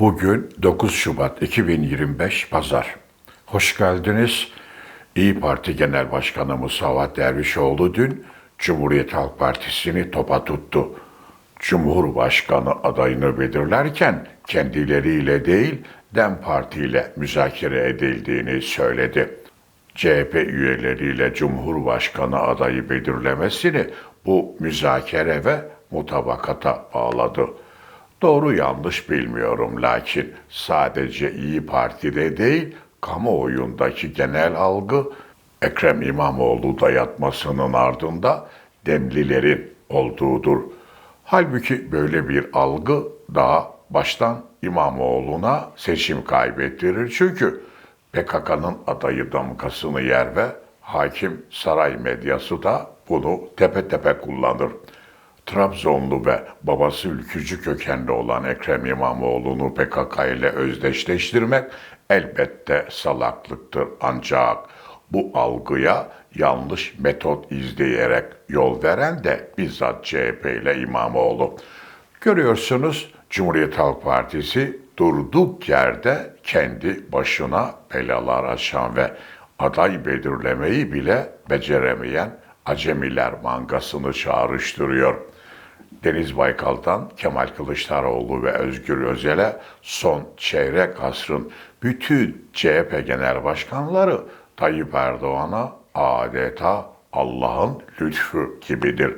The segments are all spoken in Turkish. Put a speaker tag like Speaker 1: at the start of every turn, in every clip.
Speaker 1: Bugün 9 Şubat 2025 Pazar. Hoş geldiniz. İyi Parti Genel Başkanı Musavat Dervişoğlu dün Cumhuriyet Halk Partisi'ni topa tuttu. Cumhurbaşkanı adayını belirlerken kendileriyle değil DEM Parti ile müzakere edildiğini söyledi. CHP üyeleriyle Cumhurbaşkanı adayı belirlemesini bu müzakere ve mutabakata bağladı. Doğru yanlış bilmiyorum lakin sadece İyi Parti'de değil kamuoyundaki genel algı Ekrem İmamoğlu dayatmasının ardında Demlilerin olduğudur. Halbuki böyle bir algı daha baştan İmamoğlu'na seçim kaybettirir. Çünkü PKK'nın adayı damgasını yer ve hakim saray medyası da bunu tepe tepe kullanır. Trabzonlu ve babası ülkücü kökenli olan Ekrem İmamoğlu'nu PKK ile özdeşleştirmek elbette salaklıktır. Ancak bu algıya yanlış metot izleyerek yol veren de bizzat CHP ile İmamoğlu. Görüyorsunuz Cumhuriyet Halk Partisi durduk yerde kendi başına belalar açan ve aday belirlemeyi bile beceremeyen acemiler mangasını çağrıştırıyor. Deniz Baykal'dan Kemal Kılıçdaroğlu ve Özgür Özel'e son çeyrek asrın bütün CHP genel başkanları Tayyip Erdoğan'a adeta Allah'ın lütfu gibidir.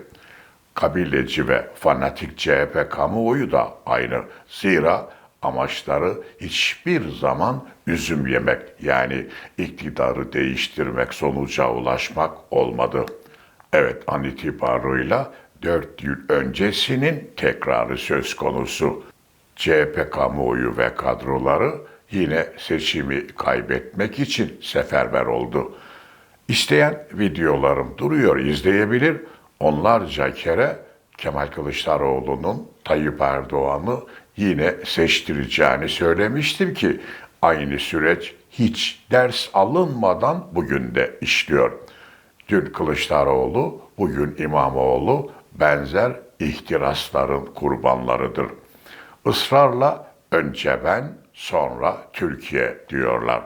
Speaker 1: Kabileci ve fanatik CHP kamuoyu da aynı. Zira amaçları hiçbir zaman üzüm yemek yani iktidarı değiştirmek sonuca ulaşmak olmadı. Evet an itibarıyla 4 yıl öncesinin tekrarı söz konusu. CHP kamuoyu ve kadroları yine seçimi kaybetmek için seferber oldu. İsteyen videolarım duruyor izleyebilir. Onlarca kere Kemal Kılıçdaroğlu'nun Tayyip Erdoğan'ı yine seçtireceğini söylemiştim ki aynı süreç hiç ders alınmadan bugün de işliyor. Dün Kılıçdaroğlu, bugün İmamoğlu benzer ihtirasların kurbanlarıdır. Israrla önce ben, sonra Türkiye diyorlar.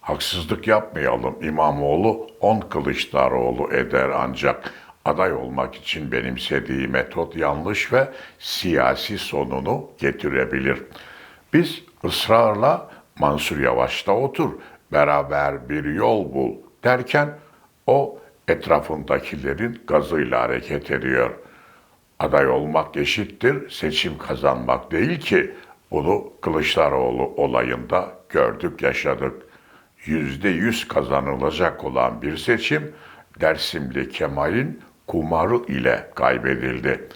Speaker 1: Haksızlık yapmayalım. İmamoğlu 10 Kılıçdaroğlu eder ancak aday olmak için benimsediği metot yanlış ve siyasi sonunu getirebilir. Biz ısrarla Mansur Yavaş'ta otur, beraber bir yol bul derken o etrafındakilerin gazıyla hareket ediyor. Aday olmak eşittir, seçim kazanmak değil ki bunu Kılıçdaroğlu olayında gördük, yaşadık. Yüzde yüz kazanılacak olan bir seçim Dersimli Kemal'in kumarı ile kaybedildi.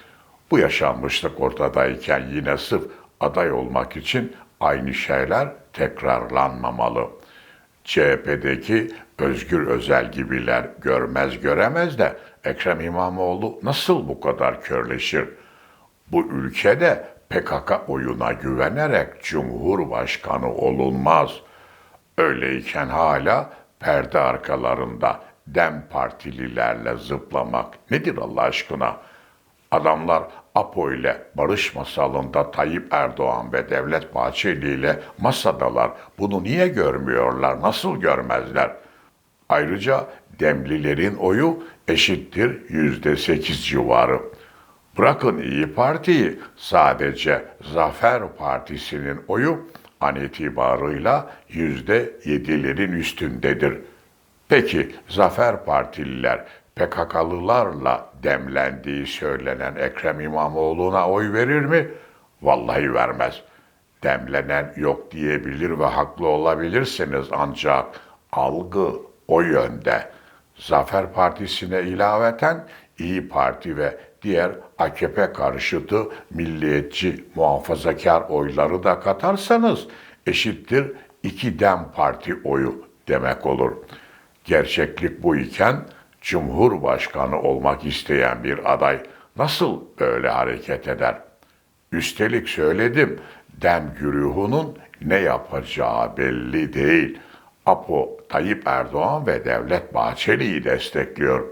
Speaker 1: Bu yaşanmışlık ortadayken yine sırf aday olmak için aynı şeyler tekrarlanmamalı. CHP'deki Özgür Özel gibiler görmez göremez de Ekrem İmamoğlu nasıl bu kadar körleşir? Bu ülkede PKK oyuna güvenerek cumhurbaşkanı olunmaz. Öyleyken hala perde arkalarında dem partililerle zıplamak nedir Allah aşkına? Adamlar APO ile barış masalında Tayyip Erdoğan ve Devlet Bahçeli ile masadalar. Bunu niye görmüyorlar? Nasıl görmezler? Ayrıca Demlilerin oyu eşittir yüzde sekiz civarı. Bırakın İyi Parti'yi sadece Zafer Partisi'nin oyu an itibarıyla yüzde yedilerin üstündedir. Peki Zafer Partililer PKK'lılarla demlendiği söylenen Ekrem İmamoğlu'na oy verir mi? Vallahi vermez. Demlenen yok diyebilir ve haklı olabilirsiniz ancak algı o yönde. Zafer Partisi'ne ilaveten İyi Parti ve diğer AKP karşıtı milliyetçi muhafazakar oyları da katarsanız eşittir iki dem parti oyu demek olur. Gerçeklik bu iken Cumhurbaşkanı olmak isteyen bir aday nasıl böyle hareket eder? Üstelik söyledim, dem güruhunun ne yapacağı belli değil. Apo Tayyip Erdoğan ve Devlet Bahçeli'yi destekliyor.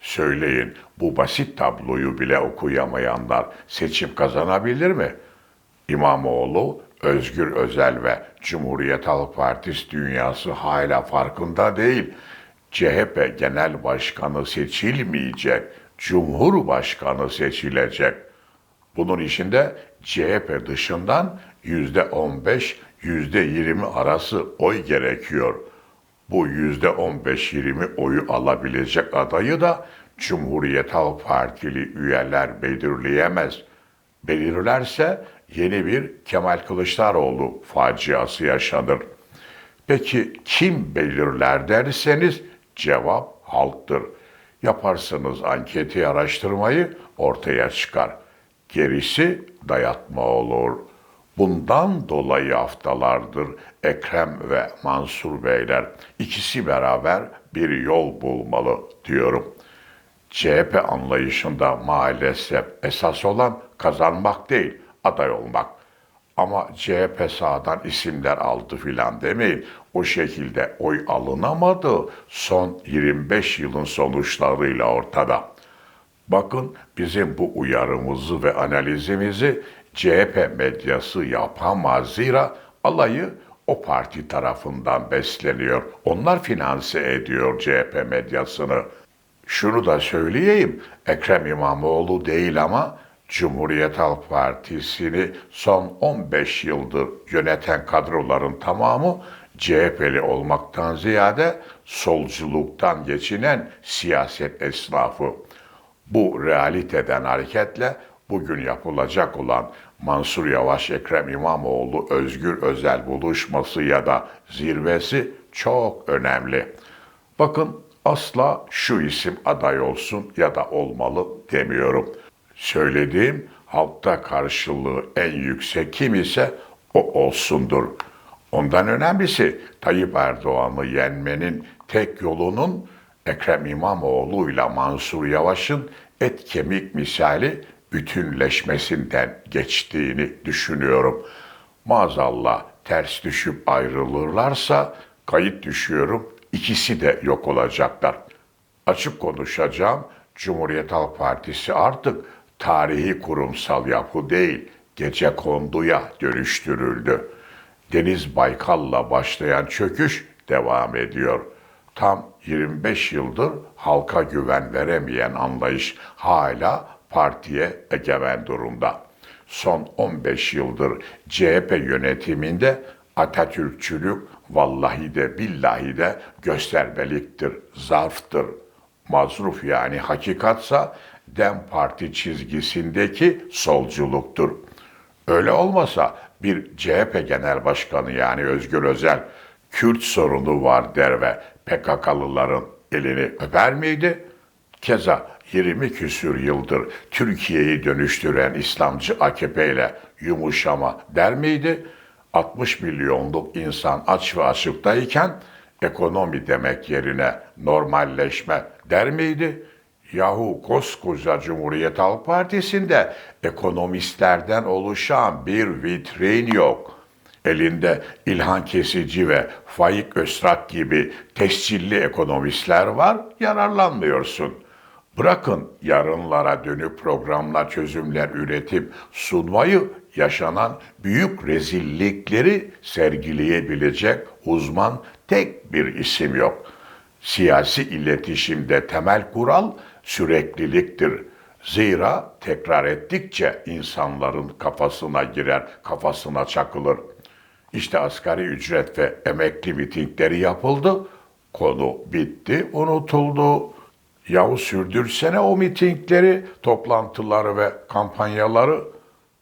Speaker 1: Söyleyin bu basit tabloyu bile okuyamayanlar seçim kazanabilir mi? İmamoğlu, Özgür Özel ve Cumhuriyet Halk Partisi dünyası hala farkında değil. CHP Genel Başkanı seçilmeyecek, Cumhurbaşkanı seçilecek. Bunun içinde CHP dışından yüzde 15, yüzde 20 arası oy gerekiyor. Bu yüzde 15-20 oyu alabilecek adayı da Cumhuriyet Halk Partili üyeler belirleyemez. Belirlerse yeni bir Kemal Kılıçdaroğlu faciası yaşanır. Peki kim belirler derseniz cevap halktır. Yaparsınız anketi araştırmayı ortaya çıkar. Gerisi dayatma olur. Bundan dolayı haftalardır Ekrem ve Mansur Beyler ikisi beraber bir yol bulmalı diyorum. CHP anlayışında maalesef esas olan kazanmak değil, aday olmak. Ama CHP sağdan isimler aldı filan demeyin. O şekilde oy alınamadı son 25 yılın sonuçlarıyla ortada. Bakın bizim bu uyarımızı ve analizimizi CHP medyası yapamaz zira alayı o parti tarafından besleniyor. Onlar finanse ediyor CHP medyasını. Şunu da söyleyeyim, Ekrem İmamoğlu değil ama Cumhuriyet Halk Partisi'ni son 15 yıldır yöneten kadroların tamamı CHP'li olmaktan ziyade solculuktan geçinen siyaset esnafı. Bu realiteden hareketle bugün yapılacak olan Mansur Yavaş, Ekrem İmamoğlu, Özgür Özel buluşması ya da zirvesi çok önemli. Bakın asla şu isim aday olsun ya da olmalı demiyorum. Söylediğim halkta karşılığı en yüksek kim ise o olsundur. Ondan önemlisi Tayyip Erdoğan'ı yenmenin tek yolunun Ekrem İmamoğlu ile Mansur Yavaş'ın et kemik misali bütünleşmesinden geçtiğini düşünüyorum. Maazallah ters düşüp ayrılırlarsa kayıt düşüyorum ikisi de yok olacaklar. Açık konuşacağım Cumhuriyet Halk Partisi artık tarihi kurumsal yapı değil gece konduya dönüştürüldü. Deniz Baykal'la başlayan çöküş devam ediyor. Tam 25 yıldır halka güven veremeyen anlayış hala partiye egemen durumda. Son 15 yıldır CHP yönetiminde Atatürkçülük vallahi de billahi de göstermeliktir, zarftır. Mazruf yani hakikatsa Dem Parti çizgisindeki solculuktur. Öyle olmasa bir CHP Genel Başkanı yani Özgür Özel Kürt sorunu var der ve PKK'lıların elini öper miydi? Keza 20 küsür yıldır Türkiye'yi dönüştüren İslamcı AKP ile yumuşama der miydi? 60 milyonluk insan aç ve açıktayken ekonomi demek yerine normalleşme der miydi? Yahu koskoca Cumhuriyet Halk Partisi'nde ekonomistlerden oluşan bir vitrin yok. Elinde İlhan Kesici ve Faik Öztrak gibi tescilli ekonomistler var, yararlanmıyorsun. Bırakın yarınlara dönüp programla çözümler üretip sunmayı yaşanan büyük rezillikleri sergileyebilecek uzman tek bir isim yok. Siyasi iletişimde temel kural sürekliliktir. Zira tekrar ettikçe insanların kafasına girer, kafasına çakılır. İşte asgari ücret ve emekli mitingleri yapıldı. Konu bitti, unutuldu. Yahu sürdürsene o mitingleri, toplantıları ve kampanyaları.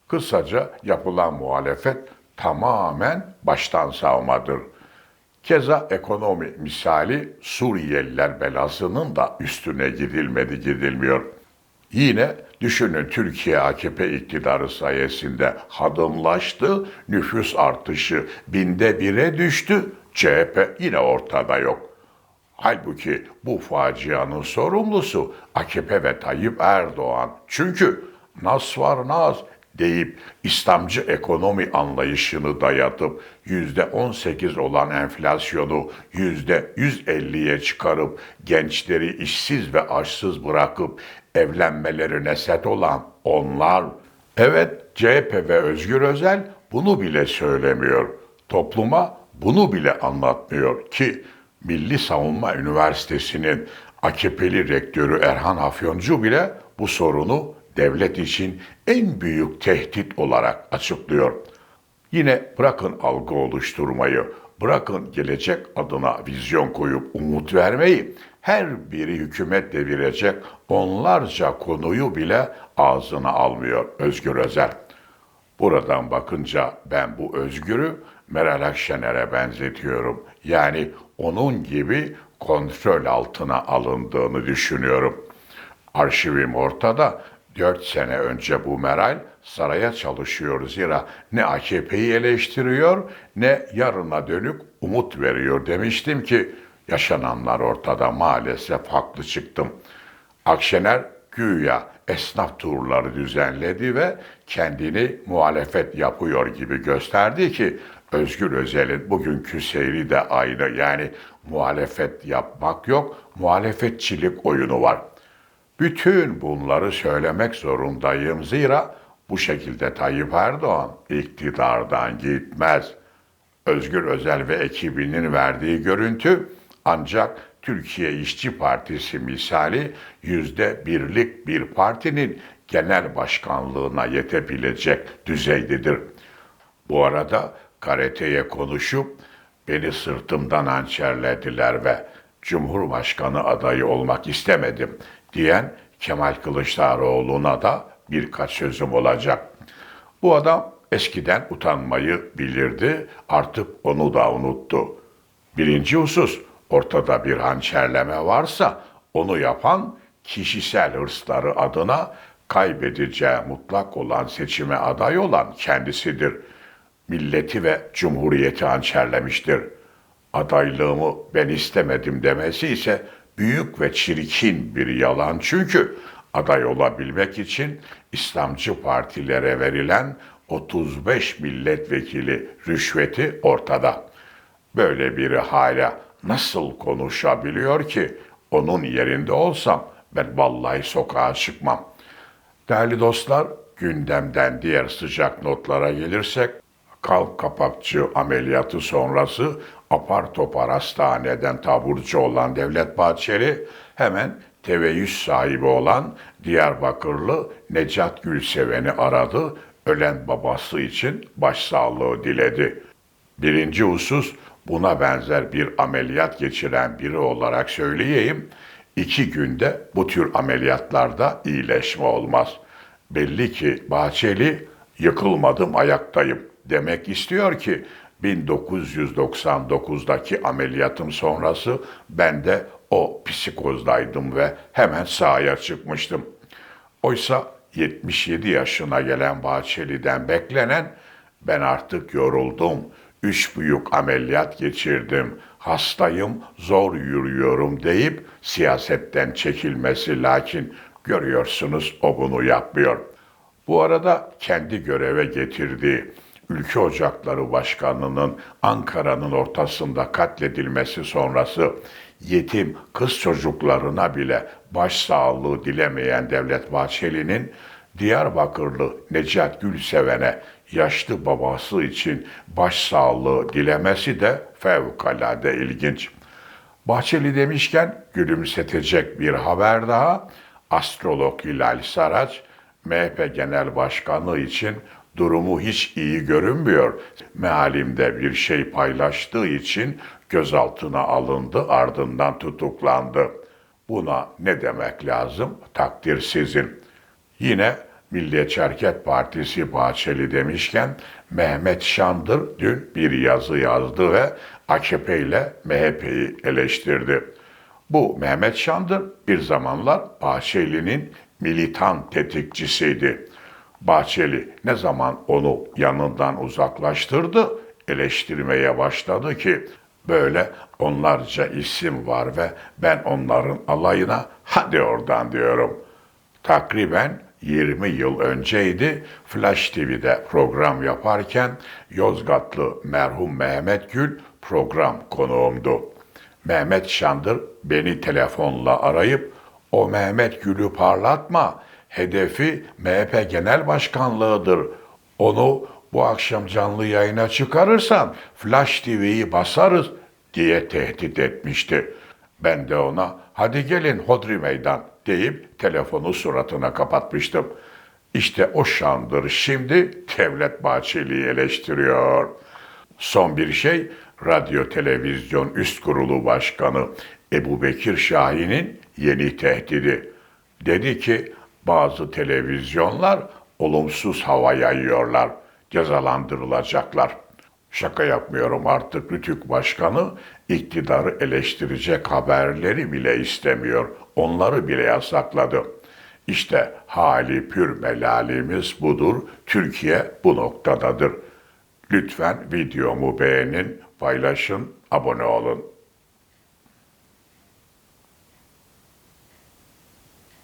Speaker 1: Kısaca yapılan muhalefet tamamen baştan savmadır. Keza ekonomi misali Suriyeliler belasının da üstüne gidilmedi gidilmiyor. Yine düşünün Türkiye AKP iktidarı sayesinde hadımlaştı, nüfus artışı binde bire düştü, CHP yine ortada yok. Halbuki bu facianın sorumlusu AKP ve Tayyip Erdoğan. Çünkü nas var naz deyip İslamcı ekonomi anlayışını dayatıp yüzde 18 olan enflasyonu yüzde 150'ye çıkarıp gençleri işsiz ve açsız bırakıp evlenmelerine set olan onlar Evet CHP ve Özgür Özel bunu bile söylemiyor. Topluma bunu bile anlatmıyor ki Milli Savunma Üniversitesi'nin AKP'li rektörü Erhan Afyoncu bile bu sorunu devlet için en büyük tehdit olarak açıklıyor. Yine bırakın algı oluşturmayı, bırakın gelecek adına vizyon koyup umut vermeyi, her biri hükümet devirecek onlarca konuyu bile ağzına almıyor Özgür Özel. Buradan bakınca ben bu Özgür'ü Meral Akşener'e benzetiyorum. Yani onun gibi kontrol altına alındığını düşünüyorum. Arşivim ortada. Dört sene önce bu Meral saraya çalışıyor zira ne AKP'yi eleştiriyor ne yarına dönük umut veriyor demiştim ki yaşananlar ortada maalesef haklı çıktım. Akşener güya esnaf turları düzenledi ve kendini muhalefet yapıyor gibi gösterdi ki Özgür Özel'in bugünkü seyri de aynı. Yani muhalefet yapmak yok, muhalefetçilik oyunu var. Bütün bunları söylemek zorundayım zira bu şekilde Tayyip Erdoğan iktidardan gitmez. Özgür Özel ve ekibinin verdiği görüntü ancak Türkiye İşçi Partisi misali yüzde birlik bir partinin genel başkanlığına yetebilecek düzeydedir. Bu arada karateye konuşup beni sırtımdan hançerlediler ve Cumhurbaşkanı adayı olmak istemedim diyen Kemal Kılıçdaroğlu'na da birkaç sözüm olacak. Bu adam eskiden utanmayı bilirdi, artık onu da unuttu. Birinci husus, ortada bir hançerleme varsa onu yapan kişisel hırsları adına kaybedeceği mutlak olan seçime aday olan kendisidir. Milleti ve cumhuriyeti hançerlemiştir. Adaylığımı ben istemedim demesi ise büyük ve çirkin bir yalan çünkü aday olabilmek için İslamcı partilere verilen 35 milletvekili rüşveti ortada. Böyle biri hala nasıl konuşabiliyor ki onun yerinde olsam ben vallahi sokağa çıkmam. Değerli dostlar, gündemden diğer sıcak notlara gelirsek, kalp kapakçı ameliyatı sonrası apar topar hastaneden taburcu olan Devlet Bahçeli hemen teveyyüz sahibi olan Diyarbakırlı Necat Gülseven'i aradı, ölen babası için başsağlığı diledi. Birinci husus buna benzer bir ameliyat geçiren biri olarak söyleyeyim, iki günde bu tür ameliyatlarda iyileşme olmaz. Belli ki Bahçeli yıkılmadım ayaktayım demek istiyor ki 1999'daki ameliyatım sonrası ben de o psikozdaydım ve hemen sahaya çıkmıştım. Oysa 77 yaşına gelen Bahçeli'den beklenen ben artık yoruldum. Üç büyük ameliyat geçirdim. Hastayım, zor yürüyorum deyip siyasetten çekilmesi lakin görüyorsunuz o bunu yapmıyor. Bu arada kendi göreve getirdiği Ülke Ocakları Başkanı'nın Ankara'nın ortasında katledilmesi sonrası yetim kız çocuklarına bile başsağlığı dilemeyen Devlet Bahçeli'nin Diyarbakırlı Necat Gülseven'e yaşlı babası için başsağlığı dilemesi de fevkalade ilginç. Bahçeli demişken gülümsetecek bir haber daha. Astrolog Hilal Saraç, MHP Genel Başkanı için durumu hiç iyi görünmüyor. Mealimde bir şey paylaştığı için gözaltına alındı, ardından tutuklandı. Buna ne demek lazım? Takdir sizin. Yine Milliyetçi Hareket Partisi Bahçeli demişken Mehmet Şandır dün bir yazı yazdı ve AKP ile MHP'yi eleştirdi. Bu Mehmet Şandır bir zamanlar Bahçeli'nin militan tetikçisiydi. Bahçeli ne zaman onu yanından uzaklaştırdı, eleştirmeye başladı ki böyle onlarca isim var ve ben onların alayına hadi oradan diyorum. Takriben 20 yıl önceydi Flash TV'de program yaparken Yozgatlı merhum Mehmet Gül program konuğumdu. Mehmet Şandır beni telefonla arayıp o Mehmet Gül'ü parlatma, hedefi MHP Genel Başkanlığıdır. Onu bu akşam canlı yayına çıkarırsan Flash TV'yi basarız diye tehdit etmişti. Ben de ona hadi gelin hodri meydan deyip telefonu suratına kapatmıştım. İşte o şandır şimdi Devlet Bahçeli'yi eleştiriyor. Son bir şey, Radyo Televizyon Üst Kurulu Başkanı Ebu Bekir Şahin'in yeni tehdidi. Dedi ki bazı televizyonlar olumsuz hava yayıyorlar, cezalandırılacaklar. Şaka yapmıyorum artık Rütük Başkanı iktidarı eleştirecek haberleri bile istemiyor. Onları bile yasakladı. İşte hali pür melalimiz budur. Türkiye bu noktadadır. Lütfen videomu beğenin, paylaşın, abone olun.